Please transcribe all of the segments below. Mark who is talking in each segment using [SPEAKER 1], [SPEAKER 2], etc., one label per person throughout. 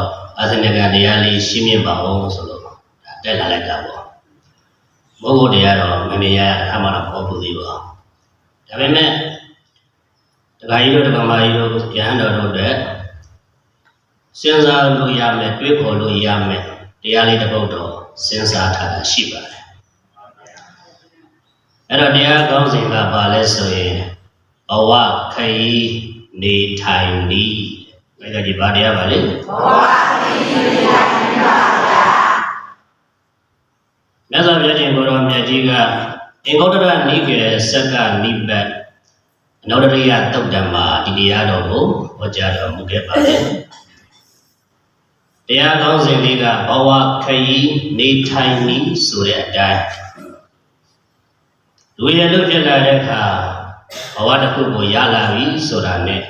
[SPEAKER 1] တော့အာသနကတရားလေးရှင်းပြပါအောင်ဆိုလို့ဒါတက်လာလိုက်တာပေါ့ဘုဂုတ်တရားတော့မမြင်ရအခါမှတော့မဟုတ်ဘူးသေးပါဒါပေမဲ့ဒကာကြီးတို့ဒကာမကြီးတို့ရဟန်းတော်တို့တဲ့စဉ်းစားလို့ရမယ်တွေးခေါ်လို့ရမယ်တရားလေးတစ်ပုဒ်တော့စဉ်းစားထားတာရှိပါတယ်အဲ့တော့တရားကောင်းစဉ်ကဘာလဲဆိုရင်ဘဝခရီးနေထိုင်ဤ ဘယ်ကဒီဘာတရားပါလဲဘဝခရီးနေထိုင်ပါဗျာမြတ်စွာဘုရားရှင်ကိုရောမြတ်ကြီးကအင်္ဂုတ္တရနိကေစက္ကနိဘတ်အနုဒရိယတုတ်တံမှာဒီတရားတော်ကိုဟောကြားတော်မူခဲ့ပါတယ်တရားကောင်းစဉ်လေးကဘဝခရီးနေထိုင်ဤဆိုတဲ့အတိုင်းလူရလို့ဖြစ်လာတဲ့အခါဘဝတစ်ခုကိုရလာပြီဆိုတာနဲ့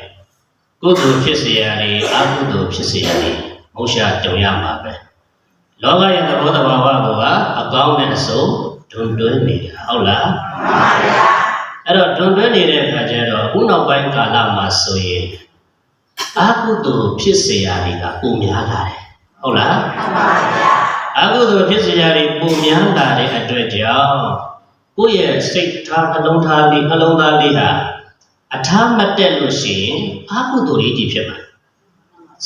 [SPEAKER 1] ကုသိုလ်ဖြစ်စေရည်အကုသိုလ်ဖြစ်စေရည်မဟုတ်ရှာကြုံရမှာပဲလောကရဲ့သဘောတဘာဝကအကောင်းနဲ့အဆိုးဒွန်တွင်းနေတာဟုတ်လားမှန်ပါဗျာအဲ့တော့ဒွန်တွင်းနေတဲ့အခါကျတော့ခုနောက်ပိုင်းကာလမှာဆိုရင်အကုသိုလ်ဖြစ်စေရည်ကပုံများလာတယ်ဟုတ်လားမှန်ပါဗျာအကုသိုလ်ဖြစ်စေရည်ပုံများလာတဲ့အတွက်ကြောင့်ကိုယ့်ရဲ့စိတ်ထားနှလုံးသားလေးနှလုံးသားလေးဟာ အထားမတက်လို့ရှိရင်အကုသိုလ်ကြီးဖြစ်မှာ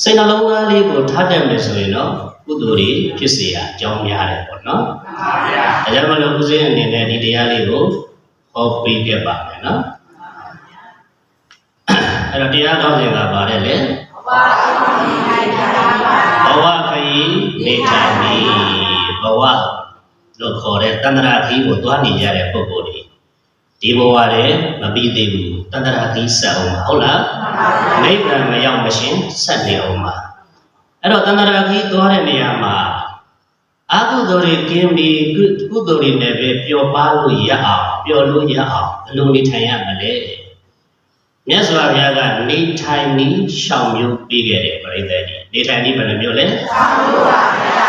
[SPEAKER 1] စိတ်နှလုံးသားလေးကိုထားတက်မယ်ဆိုရင်တော့ကုသိုလ်ကြီးဖြစ်စေရအကြောင်းများတယ်ပေါ့နော်မှန်ပါဗျာဒါကြောင့်မလို့ဦးဇင်းအနေနဲ့ဒီတရားလေးကိုဟောပေးခဲ့ပါမယ်နော်အဲ့တော့တရားကောင်းစဉ်ကပါတယ်လေဘဝခရီးနေထိုင်နေဘဝလို့ခေါ်တဲ့တန္တရာခရီးကိုသွားနေကြတဲ့ပုဂ္ဂိုလ်တွေ ဒီဘဝတည်းမပြီးသေးဘူးတန္တရာခရီးဆက်အောင်ပါဟုတ်လားနိဗ္ဗာန်မရောက်မရှင်ဆက်နေအောင်ပါအဲ့တော့တန္တရာခရီးသွားတဲ့နေရာမှာအကုသိုလ်တွေကင်းပြီးကုသိုလ်တွေနဲ့ပဲပျော်ပါလို့ရအောင်ပျော်လို့ရအောင်ဘယ်လိုနေထိုင်ရမလဲမြတ်စွာဘုရားကနေထိုင်ပြီးရှောင်မျိုးပြီးခဲ့တယ်ပြိဿကြီးနေထိုင်ပြီးဘယ်လိုမျိုးလဲရှောင်မျိုးပါဗျာ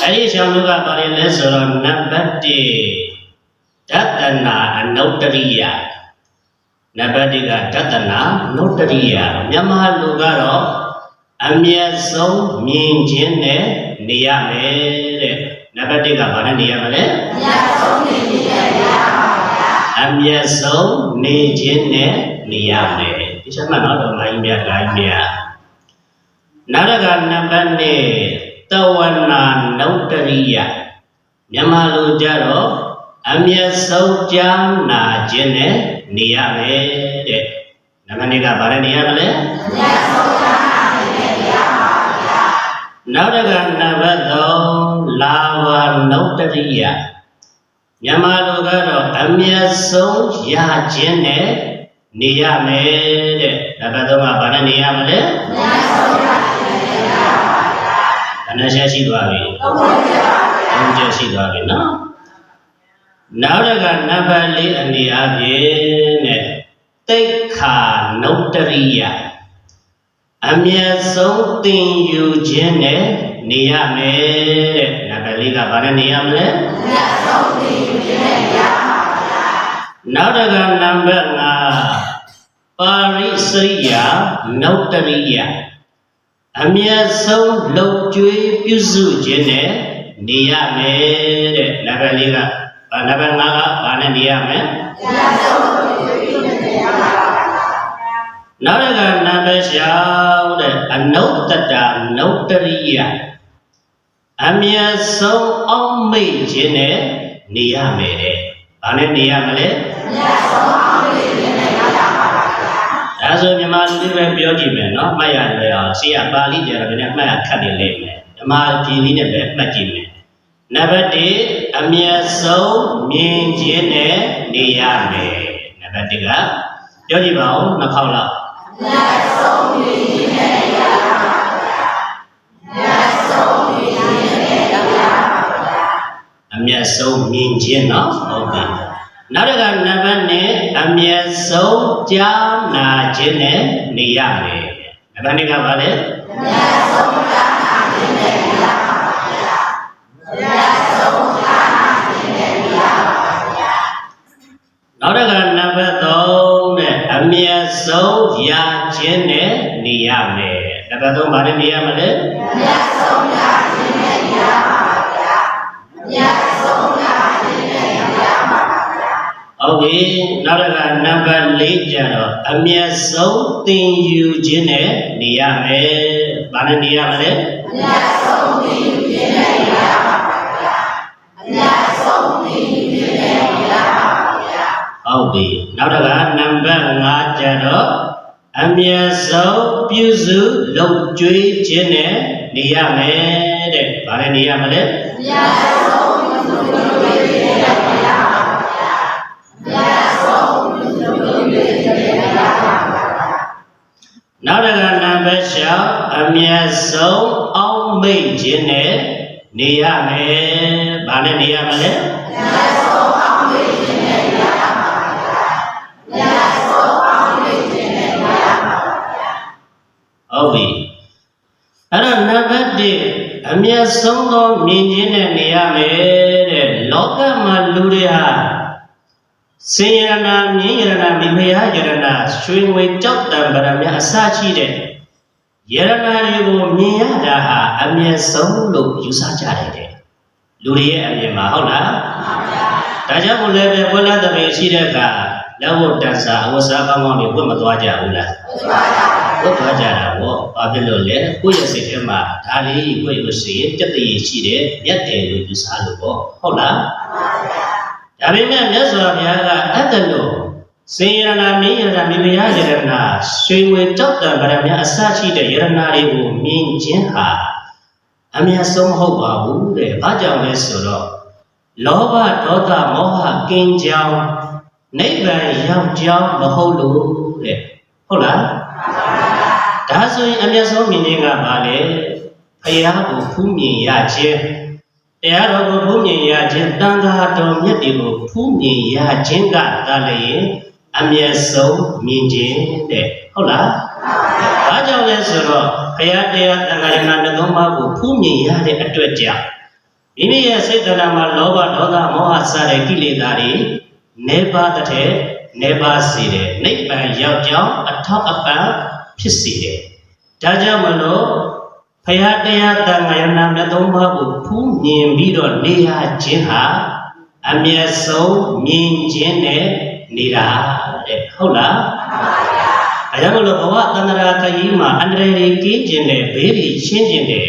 [SPEAKER 1] အဲ့ဒီရှောင်မျိုးကဘာလဲလဲဆိုတော့နံပါတ်1 ဒသနာအနုတ္တရိယနံပါတ်1ကဒသနာအနုတ္တရိယမြန်မာလူကတော့အမျက်ဆုံးမြင်ခြင်းနဲ့နေရမယ်တဲ့နံပါတ်1ကဘာနဲ့နေရမလဲအမျက်ဆုံးနေခြင်းနဲ့နေရမယ်ဒီချက်မှတ်တော့မိုင်းမြတ်လိုင်းမြတ်နောက်တစ်ခါနံပါတ်2တဝနာနုတ္တရိယမြန်မာလူကြတော့ အမျက်ဆုံးကြားနာခြင်းနဲ့နေရမယ်တဲ့နံပါတ်2ကဘာနဲ့နေရမလဲနောက်တစ်ခါနံပါတ်3လာဝနုတ္တရိယမြန်မာလူကတော့အမျက်ဆုံးရခြင်းနဲ့နေရမယ်တဲ့နံပါတ်3ကဘာနဲ့နေရမလဲအနရှက်ရှိသွားပြီသုံးချက်ရှိသွားပြီနော် နောက်တစ်ခါနံပါတ်4အနေအချင်းတဲ့တိတ်ခာနုတ္တရိယအမျက်ဆုံးသင်ယူခြင်းနဲ့နေရမယ်တဲ့နံပါတ်4ကဘာနဲ့နေရမလဲနောက်တစ်ခါနံပါတ်5ပါရိစရိယာနောက်တရိယအမြတ်ဆုံးလှုပ်ကြွေးပြုစုခြင်းနဲ့နေရမယ်တဲ့နံပါတ်၄က အာနံပါတ်၅ကဘာနဲ့နေရမလဲနောက်တစ်ခါနံပါတ်၆တဲ့အနုတ္တတနုတ္တရိယအမြတ်ဆုံးအောင်မိတ်ခြင်းနဲ့နေရမယ်တဲ့ဘာနဲ့နေရမလဲဒါဆိုမြန်မာလူတွေပဲပြောကြည့်မယ်နော်မှတ်ရတယ်အောင်ရှေ့ကပါဠိကျတော့လည်းမှတ်ရခတ်နေလိမ့်မယ်မြန်မာပြည်လေးနဲ့ပဲမှတ်ကြည့်မယ် နံပါတ်1အမျက်ဆုံးမြင်ခြင်းနဲ့နေရမယ်နံပါတ်1ကပြောကြည့်ပါဦးနှစ်ခေါက်လောက်အမျက်ဆုံးမြင်ခြင်းနော်ဟုတ်ပြီနောက်တစ်ခါနံပါတ်2အမျက်ဆုံးကြားနာခြင်းနဲ့နေရမယ်နံပါတ်2ကဘာလဲနောက် ခြင်းနဲ့နေရမယ်နံပါတ်3ဘာနဲ့နေရမလဲဟုတ်ပြီနောက်တစ်ခါနံပါတ်4ကျတော့အမျက်ဆုံးသင်ယူခြင်းနဲ့နေရမယ်ဘာနဲ့နေရမလဲဟုတ်ပြီနောက်တစ်ခါနံပါတ်5ကျတော့ အမျက်ဆုံးပြုစုလုပ်ကြွေးခြင်းနဲ့နေရမယ်တဲ့ဘာနဲ့နေရမလဲနောက်တစ်ခါနံပါတ်6အမျက်ဆုံးအောက်မိတ်ခြင်းနဲ့နေရမယ်ဘာနဲ့နေရမလဲဟုတ်ပြီအဲ့တော့နံပါတ်1အ မျက်ဆုံးသောမြင်ခြင်းနဲ့နေရမယ်တဲ့လောကမှာလူတွေဟာစင်ရဏမြင်ရဏမိဖုရားယရဏရွှေငွေကြောက်တံပရမအစရှိတဲ့ယရဏတွေကိုမြင်ရတာဟာအမျက်ဆုံးလို့ယူဆကြတယ်တဲ့လူတွေရဲ့အမြင်မှာဟုတ်လားဒါကြောင့်မို့လည်းပဲဝလတပေရှိတဲ့အခါလက်ဝတ်တန်စာအဝတ်စားကောင်းကောင်းတွေဝတ်မသွားကြဘူးလား ဝတ်သွားကြတာပေါ့ဘာဖြစ်လို့လဲကိုယ့်ရဲ့စိတ်ထဲမှာဒါလေးကိုယ့်ရဲ့စိတ်ပြတ်တည်ရှိတယ်မြတ်တယ်လို့ယူဆလို့ပေါ့ဟုတ်လားဒါပေမဲ့မြတ်စွာဘုရားကအဲ့ဒါလို့စေရနာမင်းရနာမိဖုရားယရနာရွှေငွေတောက်တံဗရမအစရှိတဲ့ယရနာတွေကိုမြင်ခြင်းဟာအမြတ်ဆုံးမဟုတ်ပါဘူးတဲ့။ဘာကြောင့်လဲဆိုတော့လောဘဒေါသမောဟကင်းကြောင်းနိဗ္ဗာန်ရောက်ကြောင်းမဟုတ်လို့တဲ့။ဟုတ်လား။ ဒါဆိုရင်အမြတ်ဆုံးမြင်ခြင်းကဘာလဲ။ဘုရားကိုဖူးမြင်ရခြင်းတရားတော်ကိုဖူးမြင်ရခြင်းတန်ခါတော်မြတ်တွေကိုဖူးမြင်ရခြင်းကသာလည်းအမျက်ဆုံးမြင်ခြင်းတဲ့ဟုတ်လား။ဘာကြောင့်လဲဆိုတော့ဘုရားတရားတန်ခါရဏနှလုံးသားကိုဖူးမြင်ရတဲ့အတွက်ကြောင့်မိမိရဲ့စိတ်ဓာတ်မှာလောဘဒေါသမောဟစတဲ့ကိလေသာတွေနေပါတဲ့နေပါစေတယ်နိဗ္ဗာန်ရောက်ကြောင်းအထောက်အပံ့ ဖြစ်စေတယ်။ဒါကြောင့်မလို့ဖရာတရားတန်ခါရဏမြတ်သုံးပါးကိုဖူးမြင်ပြီးတော့နေရခြင်းဟာအမျက်ဆုံးမြင်ခြင်းနဲ့နေတာတဲ့ဟုတ်လား။အဲဒါမလို့ဘဝတန္တရာခရီးမှာအန္တရာယ်ကြီးကင်းကျင်တဲ့ဘေးတွေရှင်းကျင်တဲ့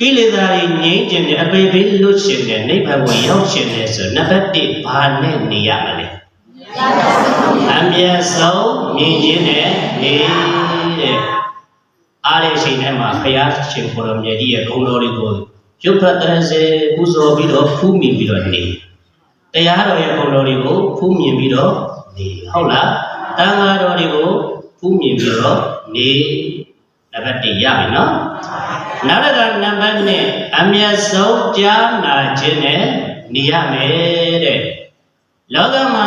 [SPEAKER 1] ကိလေသာတွေငြိမ်းကျင်တဲ့အပေဘေးလွတ်ရှင်တဲ့နိဗ္ဗာန်ကိုရောက်ရှင်တဲ့ဆိုနံပါတ်1ဘာနဲ့နေရမလဲ အမျက်ဆုံးမြင်ခြင်းနဲ့နေတဲ့အားရရှိန်ထဲမှာဘုရားရှင်ကိုရောမြတ်ကြီးရဲ့ဂုဏ်တော်တွေကိုရုပ်ဖတ်တရစေပူဇော်ပြီးတော့ဖူးမြင်ပြီးတော့နေတရားတော်ရဲ့ဂုဏ်တော်တွေကိုဖူးမြင်ပြီးတော့နေဟုတ်လားတန်ဃာတော်တွေကိုဖူးမြင်ပြီးတော့နေနံပါတ်1ရပြီနော်နောက်တစ်ခါနံပါတ်2အမျက်ဆုံးကြားနာခြင်းနဲ့နေရမယ်တဲ့လောကမှာ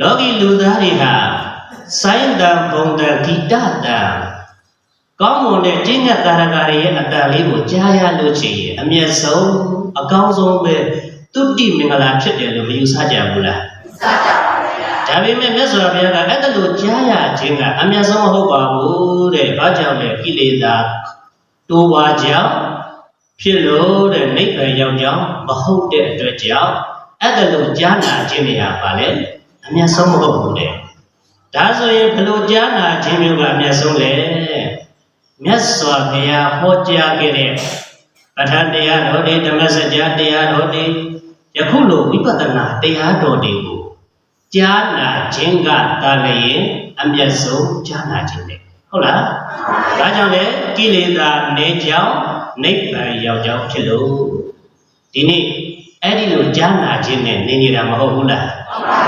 [SPEAKER 1] လောကီလူသားတွေဟာစိုင်းတံဘုံတံဂီတတံကောင်းမွန်တဲ့ကျင့်ငတ်တာရကတွေရဲ့အတန်လေးကိုကြားရလို့ချင်ရင်အမျက်ဆုံးအကောင်းဆုံးပဲတုတိမင်္ဂလာဖြစ်တယ်လို့မယူဆကြဘူးလားဒါပေမဲ့မြတ်စွာဘုရားကအဲ့ဒါလိုကြားရခြင်းကအမြတ်ဆုံးမဟုတ်ပါဘူးတဲ့ဘာကြောင့်လဲကိလေသာတိုးပါကြောင့်ဖြစ်လို့တဲ့နိဗ္ဗာန်ရောက်ကြောင်းမဟုတ်တဲ့အတွက်ကြောင့်အဲ့ဒါလိုကြားနာခြင်းတွေဟာပါလေ အမြတ်ဆုံးမဟုတ်ဘူးတဲ့ဒါဆိုရင်ဘယ်လိုကြားနာခြင်းမျိုးကအမြတ်ဆုံးလဲမြတ်စွာဘုရားဟောကြားခဲ့တဲ့ပဋ္ဌာန်းတရားတော်တွေဓမ္မစကြာတရားတော်တွေယခုလိုဝိပဿနာတရားတော်တွေကိုကြားနာခြင်းကတာလည်းအမျက်ဆုံးကြားနာခြင်းပဲဟုတ်လားဒါကြောင့်လေကိလေသာနေကြောင်းနိဗ္ဗာန်ရောက်ကြောင်းဖြစ်လို့ဒီနေ့အဲ့ဒီလိုကြားနာခြင်းနဲ့နေနေတာမဟုတ်ဘူးလားဟုတ်ပါဗျာ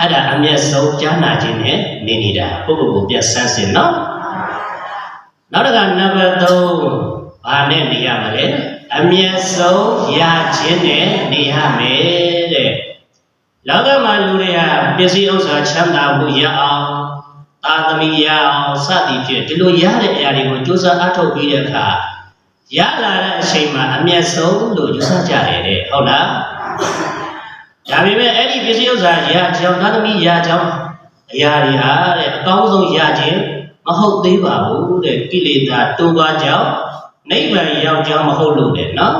[SPEAKER 1] အဲ့ဒါအမျက်ဆုံးကြားနာခြင်းနဲ့နေနေတာပုဂ္ဂိုလ်ကိုပြတ်ဆန်းစင်နော်နောက်တစ်ခါနံပါတ်3ဘာနဲ့နေရမလဲအမျက်ဆုံးရခြင်းနဲ့နေရမယ်တဲ့လောကမှာလူတွေကပစ္စည်းဥစ္စာချမ်းသာမှုရအောင်သာသမီရအောင်စသည်ဖြင့်ဒီလိုရတဲ့အရာတွေကိုကြိုးစားအထောက်ပြီးတဲ့အခါရလာတဲ့အချိန်မှာအမျက်ဆုံးလို့ယူဆကြတယ်တဲ့ဟုတ်လား ဒါပေမဲ့အဲ့ဒီပစ္စည်းဥစ္စာရကြောင်းသာသမီရကြောင်းအရာတွေဟာတဲ့အကောင်းဆုံးရခြင်းမဟုတ်သေးပါဘူးတဲ့ကိလေသာတိုးသွားကြောင်းနိဗ္ဗာန်ရောက်ကြောင်းမဟုတ်လို့တဲ့နော်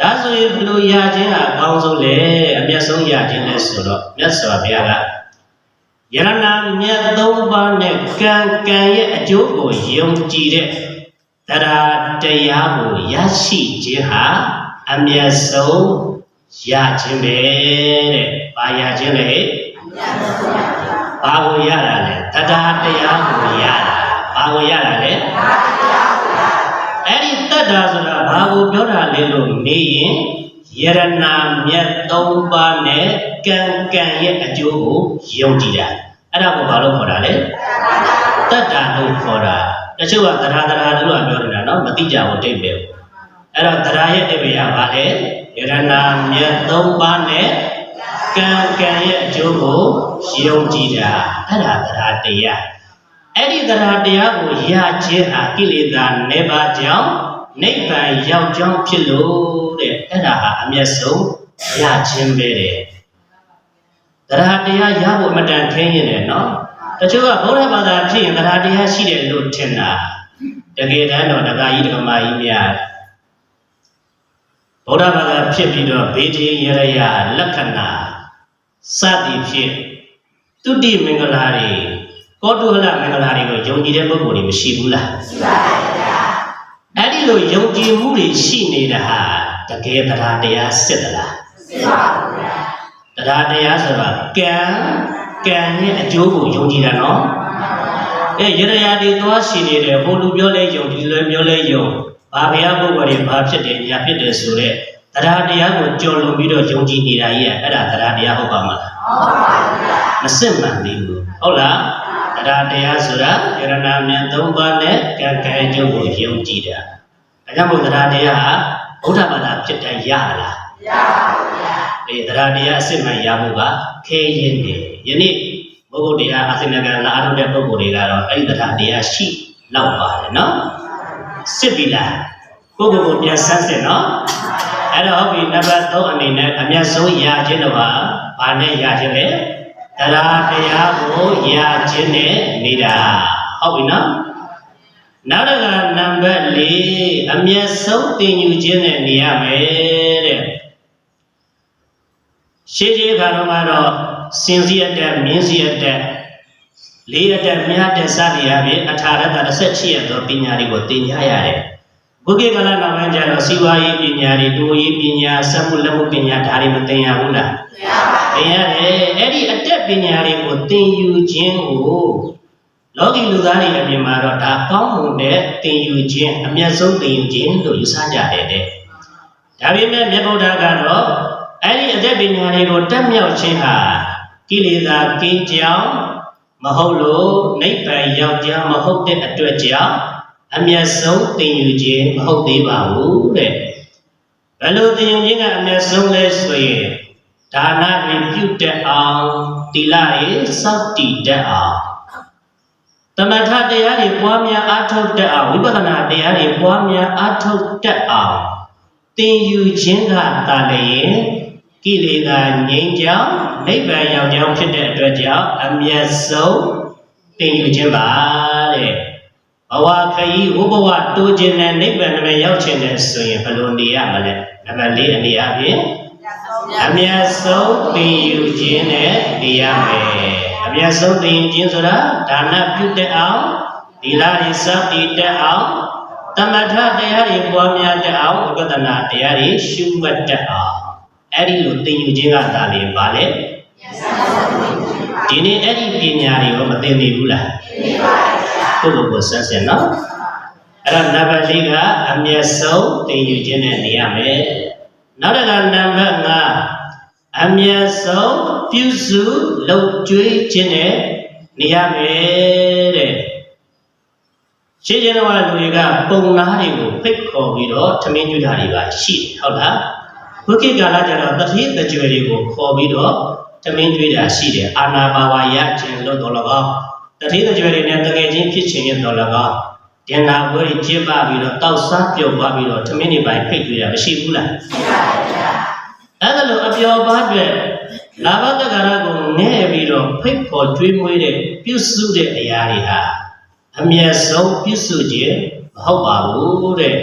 [SPEAKER 1] ဒါဆိုရင်ဘယ်လိုရခြင်းကအကောင်းဆုံးလဲအမျက်ဆုံးရခြင်းလဲဆိုတော့မြတ်စွာဘုရားကယရဏမြတ်သုံးပါးနဲ့ကံကံရဲ့အကျိုးကိုယုံကြည်တဲ့တရားတရားကိုရရှိခြင်းဟာအမျက်ဆုံး ရခြင်းပဲတဲ့။ဘာရခြင်းလဲ။ဘာကိုရတာလဲ။တရားတရားကိုရတာ။ဘာကိုရတာလဲ။အဲ့ဒီတတ္တာဆိုတာဘာကိုပြောတာလဲလို့မေးရင်ယရနာမြတ်သုံးပါးနဲ့ကံကံရဲ့အကျိုးကိုယုံကြည်တာအဲ့ဒါကိုဘာလို့ခေါ်တာလဲတတ္တာလို့ခေါ်တာတချို့ကသရသရတို့ကပြောနေတာနော်မတိကြဘူးတိတ်ပဲအဲ့တော့သရရဲ့တိတ်ပဲကဘာလဲ ယရနာမြတ်သုံးပါးနဲ့ကံကံရဲ့အကျိုးကိုယုံကြည်တာအဲ့ဒါသရတရားအဲ့ဒီတရားတရားကိုရခြင်းဟာကိလေသာနေပါကြောင်းနိဗ္ဗာန်ရောက်ကြောင်းဖြစ်လို့တဲ့အဲ့ဒါဟာအမျက်ဆုံးရခြင်းပဲတဲ့တရားတရားရဖို့အမတန်ခင်းရင်တယ်နော်တချို့ကဘုရားဘာသာဖြစ်ရင်တရားတရားရှိတယ်လို့ထင်တာတကယ်တမ်းတော့ဒကာကြီးဒကမကြီးများ ဘုရားဘာသာဖြစ်ပြီးတော့ဘေဒီရရယလက္ခဏာစသည်ဖြင့်တုတိမင်္ဂလာတွေကောတုဟလမင်္ဂလာတွေကိုယုံကြည်တဲ့ပုဂ္ဂိုလ်တွေမရှိဘူးလားရှိပါပါဗျာအဲ့ဒီလိုယုံကြည်မှုတွေရှိနေတာဟာတကယ်တရားတရားစစ်သလားစစ်ပါဘူးဗျာတရားတရားဆိုတာကံကံရဲ့အကျိုးကိုယုံကြည်တာနော်အဲရရယာတွေသွားရှိနေတယ်ဟိုလူပြောလဲယုံဒီလူပြောလဲယုံ ဘာဘုရားပုဂ္ဂိုလ်တွေဘာဖြစ်တယ်ညာဖြစ်တယ်ဆိုတော့တရားတရားကိုကြော်လွန်ပြီးတော့ယုံကြည်နေတာကြီးကအဲ့ဒါတရားတရားဟုတ်ပါမလားဟုတ်ပါဘူးဗျာမစစ်မှန်သေးဘူးဟုတ်လားတရားတရားဆိုတာယရဏမြတ်သုံးပါးနဲ့ကံကံအကျိုးကိုယုံကြည်တာ။ဒါကြောင့်မို့တရားတရားဟာဘုရားဘာသာဖြစ်တိုင်းရလား။ရပါဘူးဗျာ။ဒီတရားတရားအစစ်မှန်ရဖို့ကခဲရင်နေ။ယနေ့ဘုဂုတ်တရားအစင်နကလာအထုတ်တဲ့ပုဂ္ဂိုလ်တွေကတော့အဲ့ဒီတရားတရားရှိလောက်ပါတယ်နော်။ စစ်ပြီလား။ကိုယ့်ကိုယ်ကိုပြန်ဆန်းစစ်နော်။အဲ့တော့ဟုတ်ပြီနံပါတ်3အနေနဲ့အမျက်ဆုံးရခြင်းတော့ဟာဘာနဲ့ရခြင်းလဲ။တရားတရားကိုရခြင်းနဲ့နေတာဟုတ်ပြီနော်နောက်တစ်ခါနံပါတ်၄အမျက်ဆုံးတင်ယူခြင်းနဲ့နေရမယ်တဲ့ရှင်းရှင်းခါတော့ကတော့စင်စီအတက်မြင်းစီအတက် လေးအတက်မြတ်တက်စသည်အပြင်အထာရတ18ရသောပညာတွေကိုသင်ကြားရတယ်ဘုကေကလနောက်ပိုင်းကျတော့စီဝါရေးပညာတွေတူရေးပညာစက်မှုလက်မှုပညာဒါတွေမသင်ရဘူးလားသင်ရတယ်အဲ့ဒီအတက်ပညာတွေကိုသင်ယူခြင်းကိုလောကီလူသားတွေအပြင်မှာတော့ဒါကောင်းမွန်တဲ့သင်ယူခြင်းအမျက်ဆုံးသင်ယူခြင်းလို့ယူဆကြတယ်တဲ့ဒါပေမဲ့မြတ်ဗုဒ္ဓကတော့အဲ့ဒီအတက်ပညာတွေကိုတက်မြောက်ခြင်းဟာကိလေသာကင်းကြောင်း မဟုတ်လို့နိဗ္ဗာန်ရောက်ကြောင်းမဟုတ်တဲ့အတွက်ကြောင့်အမျက်ဆုံးသင်ယူခြင်းမဟုတ်သေးပါဘူးတဲ့ဘယ်လိုသင်ယူခြင်းကအမျက်ဆုံးလဲဆိုရင်ဒါနတွေပြုတတ်အောင်သီလတွေစောင့်တည်တတ်အောင်တမထတရားတွေပွားများအားထုတ်တတ်အောင်ဝိပဿနာတရားတွေပွားများအားထုတ်တတ်အောင်သင်ယူခြင်းကတာလည်း ကိလေသာငြိမ်းချမ်းနိဗ္ဗာန်ရောက်ကြောင်းဖြစ်တဲ့အတွက်ကြောင့်အမျက်ဆုံးသင်ယူခြင်းပါတဲ့ဘဝခရီးဝဘဝတိုးခြင်းနဲ့နိဗ္ဗာန်နဲ့ရောက်ခြင်းနဲ့ဆိုရင်ဘယ်လိုနေရမလဲနံပါတ်၄အနေအချင်းအမျက်ဆုံးသင်ယူခြင်းနဲ့နေရမယ်အမျက်ဆုံးသင်ယူခြင်းဆိုတာဒါနပြုတတ်အောင်သီလတွေစောင့်တည်တတ်အောင်တမထတရားတွေပွားများတတ်အောင်ဥပဒနာတရားတွေရှုမှတ်တတ်အောင် အဲ့ဒီလိုသင်ယူခြင်းကသာလေပါလေဒီနေ့အဲ့ဒီပညာတွေကိုမသင်နေဘူးလားသင်ပါပါဘုရားဘုရားဆက်ဆက်နော်အဲ့တော့နံပါတ်၄ကအမျက်ဆုံးသင်ယူခြင်းနဲ့နေရမယ်နောက်တစ်ခါနံပါတ်5အမျက်ဆုံးပြုစုလှုပ်ကြွေးခြင်းနဲ့နေရမယ်တဲ့ရှင်းချင်းတော်လူတွေကပုံနာတွေကိုဖိတ်ခေါ်ပြီးတော့ထမင်းကျွတာတွေပါရှိတယ်ဟုတ်လား ဘုခေတ်ကာလကျတော့တတိတကြွယ်တွေကိုခေါ်ပြီးတော့ထမင်းကျွတာရှိတယ်အာနာပါဝါရခြင်းလို့တော်လကောင်းတတိတကြွယ်တွေနဲ့တကယ်ချင်းဖြစ်ခြင်းရတော်လကောင်းဒင်နာပွဲကြီးကျင်းပပြီးတော့တောက်စားပြုတ်သွားပြီးတော့ထမင်းတွေပါဖိတ်ကျွတာမရှိဘူးလားရှိပါဗျာအဲ့ဒါလို့အပျော်ပါအတွက်လာဘတက္ကရာကိုငဲ့ပြီးတော့ဖိတ်ခေါ်ကျွေးမွေးတဲ့ပြုစုတဲ့အရာတွေဟာအမျက်ဆုံးပြုစုခြင်းမဟုတ်ပါဘူးတဲ့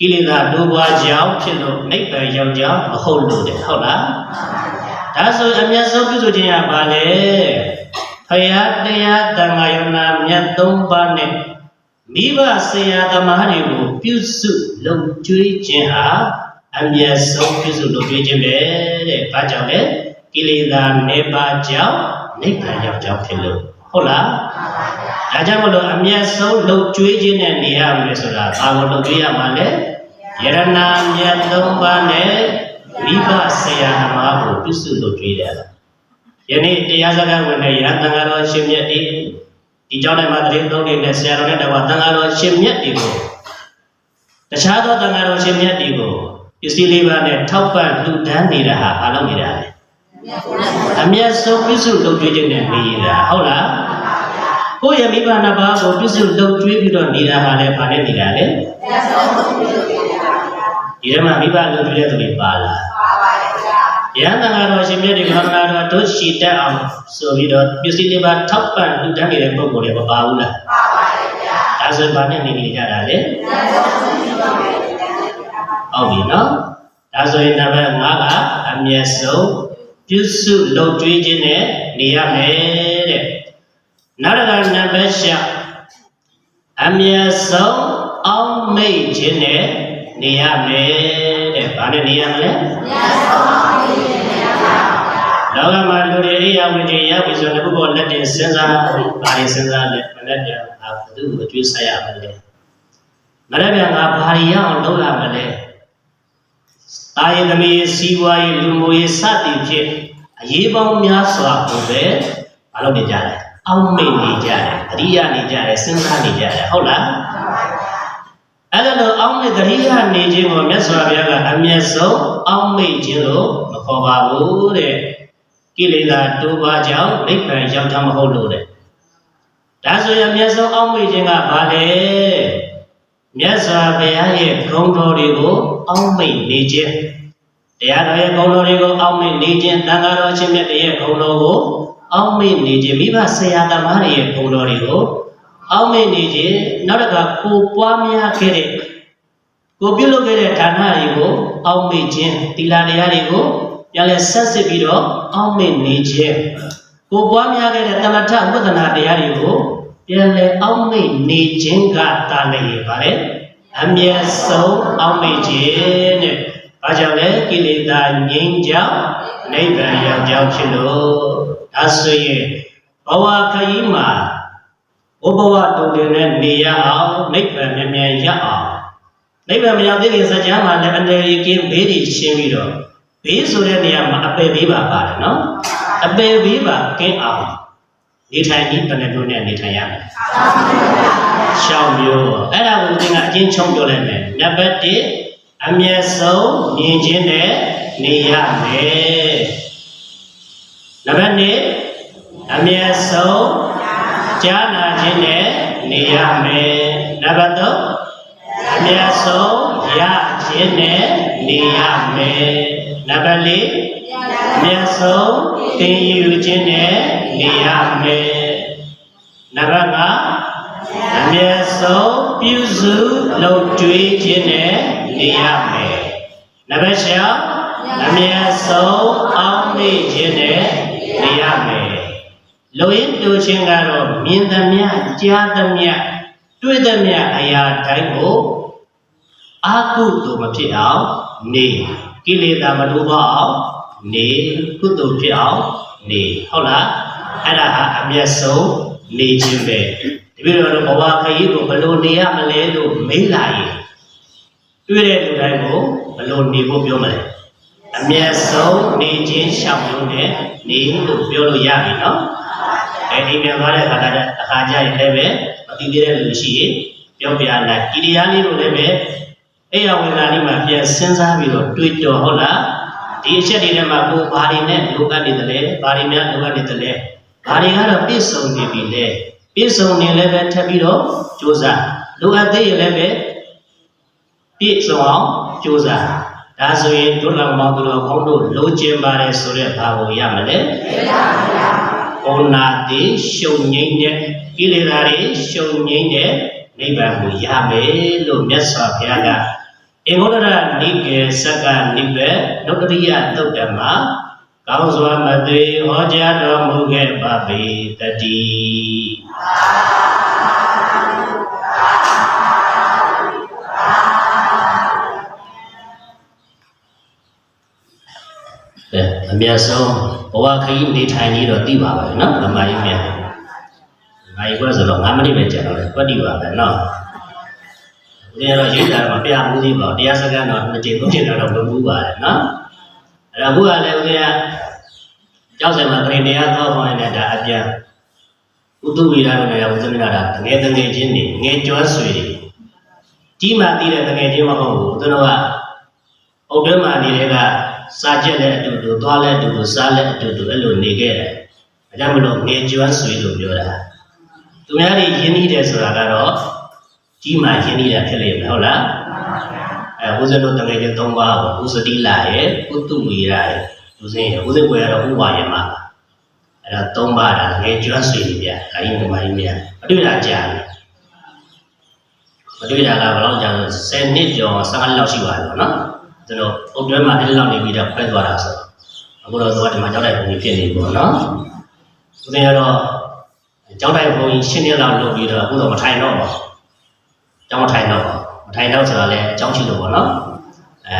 [SPEAKER 1] ကိလေသာဒုပွားကြောင့်ဖြစ်လို့နိဗ္ဗာန်ရောက်ကြောင်းမဟုတ်လို့တဲ့ဟုတ်လားဒါဆိုအမျက်ဆုံးပြုစုခြင်းကဘာလဲဖယားတရားတန်ခါယနာမြတ်သုံးပါးနဲ့မိဘဆရာသမားတွေကိုပြုစုလုံကျွေးခြင်းဟာအမျက်ဆုံးပြုစုလုပ်ကြခြင်းပဲတဲ့။ဘာကြောင့်လဲ။ကိလေသာနေပါကြောင့်နိဗ္ဗာန်ရောက်ကြောင်းဖြစ်လို့ဟုတ်လား။ ဒါကြောင့်မလို့အမျက်ဆုံးလုပ်ကြွေးခြင်းနဲ့နေရမယ်ဆိုတာဘာကိုလုပ်ကြွေးရမှာလဲ။ယရနာမြတ်သုံးပါးနဲ့မိဘဆရာသမားကိုပြုစုလုပ်ကြွေးတယ်။ယနေ့တရားစကားဝင်တဲ့ရတန်ဃာတော်ရှင်မြတ်ဒီဒီကြောင့်လည်းမတရင်သုံးနေတဲ့ဆရာတော်နဲ့တကွာတန်ဃာတော်ရှင်မြတ်တွေကိုတခြားသောတန်ဃာတော်ရှင်မြတ်တွေကိုပစ္စည်းလေးပါးနဲ့ထောက်ပံ့လှူဒန်းနေတာဟာဘာလို့နေတာလဲအမျက်ဆုံးပြည့်စုံလုပ်ကြွေးခြင်းနဲ့နေတာဟုတ်လား ကိုယ့်ရဲ့မိဘနှစ်ပါးကိုပြည့်စုံလုပ်ကြွေးပြီးတော့နေတာဟာလည်းဘာနဲ့နေတာလဲဒီထဲမှာမိဘလုပ်ကြွေးတဲ့သူတွေပါလားပါပါဗျာရဟန်းတန်ဃာတော်ရှင်မြတ်ဒီမဟာနာတော်တို့ရှိတတ်အောင်ဆိုပြီးတော့ပစ္စည်းလေးပါးထောက်ပံ့လှူဒန်းနေတဲ့ပုံကိုယ်တွေမပါဘူးလားပါပါဗျာဒါဆိုဘာနဲ့နေနေကြတာလဲဟုတ်ပြီနော်ဒါဆိုရင်နံပါတ်5ကအမျက်ဆုံးပြုစုလုပ်ကြွေးခြင်းနဲ့နေရမယ်တဲ့ နောက်တစ်ခါနံပါတ်6အမျက်ဆုံးအောက်မိတ်ခြင်းနဲ့နေရမယ်တဲ့ဘာနဲ့နေရမလဲအမျက်ဆုံးအောက်မိတ်ခြင်းနဲ့နေရပါလောကမှာလူတွေအိယာဝိတ္တရပြီဆိုတော့ဘုဘောလက်တင်စဉ်းစားဘာတွေစဉ်းစားလဲမလက်ပြန်အာဘုသူ့ကိုအကျွေးဆက်ရမလဲမလက်ပြန်ကဘာတွေရအောင်လုပ်ရမလဲတာယသမီးစီးပွားရေးလူမှုရေးစသည်ဖြင့်အရေးပေါင်းများစွာကိုပဲမလုပ်နေကြတယ် အောက်မိတ်နေကြတယ်အရိယာနေကြတယ်စဉ်းစားနေကြတယ်ဟုတ်လားအဲ့ဒါလို့အောက်မိတ်တရိယာနေခြင်းကိုမြတ်စွာဘုရားကအမျက်ဆုံးအောက်မိတ်ခြင်းလို့မခေါ်ပါဘူးတဲ့ကိလေသာတိုးပါကြောင့်နိဗ္ဗာန်ရောက်တာမဟုတ်လို့တဲ့ဒါဆိုရင်အမျက်ဆုံးအောက်မိတ်ခြင်းကဘာလဲမြတ်စွာဘုရားရဲ့ဂုဏ်တော်တွေကိုအောက်မိတ်နေခြင်းတရားတော်ရဲ့ဂုဏ်တော်တွေကိုအောက်မိတ်နေခြင်းသံဃာတော်ချင်းမြတ်ရဲ့ဂုဏ်တော်ကို အောက်မိတ်နေခြင်းမိဘဆရာသမားတွေရဲ့ဂုဏ်တော်တွေကိုအောက်မိတ်နေခြင်းနောက်တစ်ခါကိုပွားများခဲ့တဲ့ကိုပြုလုပ်ခဲ့တဲ့ဌာနတွေကိုအောက်မိတ်ခြင်းသီလတရားတွေကိုပြန်လဲဆက်စစ်ပြီးတော့အောက်မိတ်နေခြင်းကိုပွားများခဲ့တဲ့တမထဝိဒနာတရားတွေကိုပြန်လဲအောက်မိတ်နေခြင်းကတာလည်းရပါလေအမျက်ဆုံးအောက်မိတ်ခြင်းတဲ့ဘာကြောင့်လဲကိလေသာငြိမ်းကြောင်းနိဗ္ဗာန်ရောက်ကြောင်းဖြစ်လို့ ဒါဆိုရင်ဘဝခရီးမှာဘဘဝတုန်တင်နဲ့နေရအောင်နိဗ္ဗာန်မြန်မြန်ရအောင်နိဗ္ဗာန်မရောက်သေးခင်စัจ जा မှာလည်းအနေရီကင်းဘေးတွေရှင်းပြီးတော့ဘေးဆိုတဲ့နေရာမှာအပယ်ဘေးပါပါတယ်နော်အပယ်ဘေးပါကင်းအောင်နေထိုင်ပြီးဘယ်နှမျိုးနဲ့နေထိုင်ရမလဲရှောင်းမျိုးအဲ့ဒါကိုသင်ကအချင်းချုံပြောလိုက်မယ်နံပါတ်1အမျက်ဆုံးမြင်ခြင်းနဲ့နေရမယ်နံပါတ်2 အမျက်ဆုံးကြားနာခြင်းနဲ့နေရမယ်နံပါတ်3အမျက်ဆုံးရခြင်းနဲ့နေရမယ်နံပါတ်4မျက်ဆုံးသင်ယူခြင်းနဲ့နေရမယ်နံပါတ်5အမျက်ဆုံးပြုစုလုပ်ကြွေးခြင်းနဲ့နေရမယ်နံပါတ်6အမျက်ဆုံးအောင်းမေ့ခြင်းနဲ့နေရမယ် လူရင်းတူခြင်းကတော့မြင်သမျှကြားသမျှတွေ့သမျှအရာတိုင်းကိုအာကုသို့မဖြစ်အောင်နေကိလေသာမလိုပါအောင်နေကုသိုလ်ဖြစ်အောင်နေဟုတ်လားအဲ့ဒါဟာအမျက်ဆုံးနေခြင်းပဲတပည့်တော်တို့ဘဝခရီးကိုဘယ်လိုနေရမလဲလို့မေးလာရင်တွေ့တဲ့လူတိုင်းကိုဘယ်လိုနေဖို့ပြောမလဲအမျက်ဆုံးနေခြင်းရှောင်လို့နဲ့နေလို့ပြောလို့ရပြီနော် အဲဒီပြန်သွားတဲ့အခါကျအခါကျရင်လည်းပဲမသိသေးတဲ့လူရှိရင်ပြောပြလိုက်ဒီတရားလေးတို့လည်းပဲအဲ့ရဝေဒနာလေးမှာပြန်စဉ်းစားပြီးတော့တွေးတော်ဟုတ်လားဒီအချက်တွေထဲမှာကိုယ်ဘာတွေနဲ့လိုအပ်နေတယ်လဲဘာတွေများလိုအပ်နေတယ်လဲဘာတွေကတော့ပြည့်စုံနေပြီလဲပြည့်စုံနေလည်းပဲထပ်ပြီးတော့ကြိုးစားလိုအပ်သေးရင်လည်းပဲပြည့်စုံအောင်ကြိုးစားဒါဆိုရင်ဒုလမောင်သူတော်ကောင်းတို့လိုချင်ပါတယ်ဆိုတဲ့ဘာကိုရမလဲဘုံ နာတိရှုံငိမ့်တဲ့ကိလေသာတွေရှုံငိမ့်တဲ့နိဗ္ဗာန်ကိုရမယ်လို့မြတ်စွာဘုရားကအင်္ဂုတ္တရနိကေစက္ကနိဗ္ဗေဒုတရိယသုတ်တမှာကောင်းစွာမသွေဟောကြားတော်မူခဲ့ပါပေတတိအဲ မြတ်ဆုံးဘဝခရီးနေထိုင်နေတော့သိပါပါနော်ဓမ္မကြီးမြတ်ငါရီကွက်ဆိုတော့9မိနစ်ပဲကြာတော့တယ်ကွက်တိပါပဲနော်ဒီတော့ရေးတာတော့မပြဘူးသေးပါဘူးတရားစကားတော့နှစ်ချိန်သုံးချိန်တော့မဘူးပါတယ်နော်အဲ့ဒါဘုရားလည်းဦးဇင်းကကျောက်ဆိုင်မှာခရင်တရားသောပေါ်နေတဲ့ဒါအပြန်ဥတုဝိရတို့လည်းဦးဇင်းကဒါငယ်တငယ်ချင်းတွေငယ်ကျွမ်းဆွေတွေကြီးမှတည်တဲ့တငယ်ချင်းမဟုတ်ဘူးဦးဇင်းတို့ကအုတ်တွဲမှာနေတဲ့က စားချက်လည်းအတူတူသွားလည်းအတူတူစားလည်းအတူတူအဲ့လိုနေခဲ့တယ်။ဒါကြောင့်မလို့ငယ်ကျွမ်းဆွေလို့ပြောတာ။သူများတွေယဉ်ဤတယ်ဆိုတာကတော့ကြီးမှယဉ်ဤတာဖြစ်လိမ့်မယ်ဟုတ်လား။အဲဦးဇင်းတို့တကယ်ချင်း၃ပါးပေါ့ဦးစတိလာရဲ့ဥတုမီရရဲ့ဦးဇင်းရဲ့ဦးဇင်းကိုရတော့ဥပါယမ။အဲ့ဒါ၃ပါးဒါငယ်ကျွမ်းဆွေတွေပြ။ဒါကြီးကမိုင်းမြတ်မတွေ့တာကြာတယ်။မတွေ့တာကဘယ်လောက်ကြာလဲ10နှစ်ကျော်15နှစ်လောက်ရှိပါပြီပေါ့နော်။ ကျွန်တော်အုတ်တွဲမှာအဲ့လောက်နေပြီးတော့ဖဲသွားတာဆိုတော့အခုတော့သူကဒီမှာကြောက်တဲ့ပုံကြီးဖြစ်နေပေါ့နော်။ဦးဇင်းကတော့ကြောက်တဲ့ပုံကြီးရှင်းနေလောက်လုပ်ပြီးတော့အခုတော့မထိုင်တော့ပါဘူး။ကြောက်မထိုင်တော့ပါဘူး။မထိုင်တော့ဆိုတာလည်းကြောက်ချီလို့ပေါ့နော်။အဲ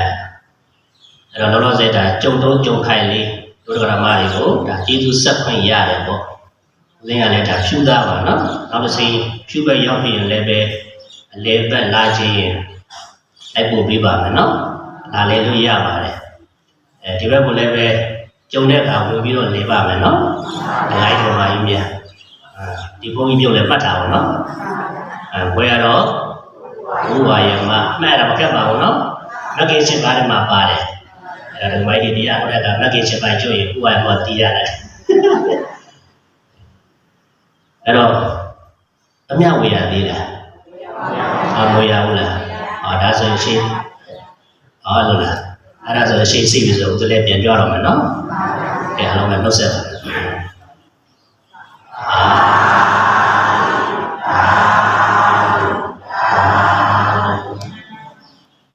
[SPEAKER 1] အဲ့တော့လောလောဆယ်ဒါကြုံတုံးကြုံခိုင်လေးဒုဒကရမတွေကိုဒါကျေးဇူးဆက်ခွင့်ရတယ်ပေါ့။ဦးဇင်းကလည်းဒါဖြူသားပါနော်။နောက်တစ်ချိန်ဖြူဘက်ရောက်ရင်လည်းပဲအလေဘက်လာခြင်းရင်လိုက်ပို့ပေးပါမယ်နော်။ လာလေလို့ရပါတယ်။အဲဒီဘက်ကိုလည်းပဲကျုံတဲ့အခါဝင်ပြီးတော့နေပါမယ်နော်။ဒဂိုင်းတော်မကြီးမြတ်။အဲဒီဘုန်းကြီးပြုတ်လည်းမှတ်တာပါနော်။အဲဝယ်ရတော့ဘုရားယမမှတ်ရတာမကက်ပါဘူးနော်။မဂ္ဂင်7ပါးထဲမှာပါတယ်။အဲဒါဒီမိုက်ဒီတရားဟောတဲ့ကမဂ္ဂင်7ပါးကျွတ်ရင်ဘုရားယမတည်ရတယ်။အဲတော့အမြဝေရသေးလား။အမဝေရဘူးလား။အာဒါဆိုရင်ရှင်း။ ဟောလို့လား။အဲ့ဒါဆိုရင်ရှင်းစိတ်ပြီဆိုဦးလည်းပြန်ပြောတော့မယ်နော်။ကဲအားလုံးပဲနှုတ်ဆက်ပါ